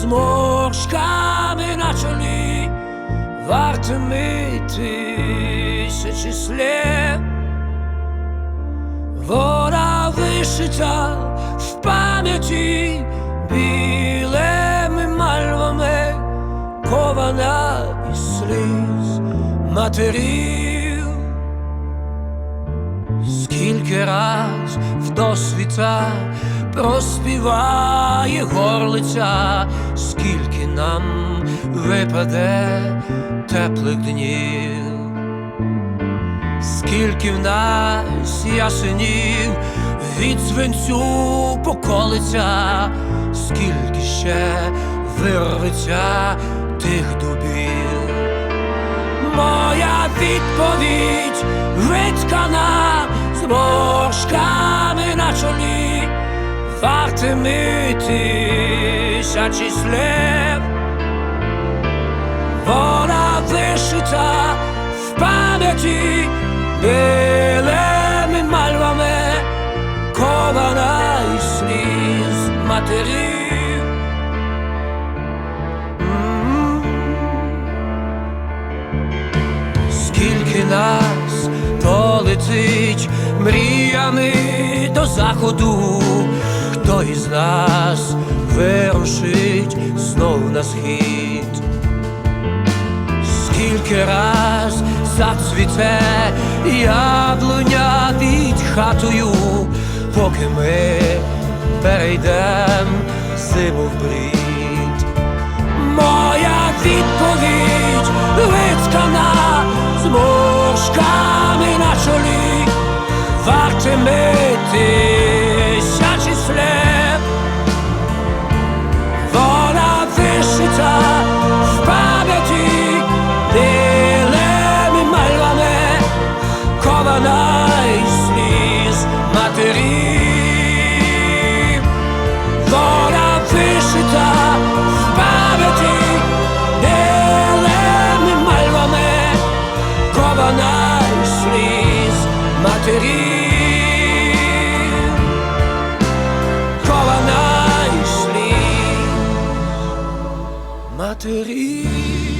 зморшками на чолі, вартими тисячі слів. Вона вишита в пам'яті білими мальвами, кована із сліз матерів. Скільки раз в досвіта проспіває горлиця, скільки нам випаде теплих днів, скільки в нас ясенів від свинцю поколиться, скільки ще вирветься тих дубів. Моя відповідь виткана зморшками на чолі, вартими тисячі слів. Вона вишита в пам'яті білими мальвами, кована із сліз матерів. Скільки нас полетить мріями до заходу, хто із нас вирушить знов на схід, скільки раз зацвіте яблуня під хатою, поки ми перейдем зиму в брід. Моя відповідь виткана вартими тисячі слів. Вона вишита в пам'яті білими мальвами, кована із сліз матерів. Вона вишита в пам'яті білими мальвами, кована із сліз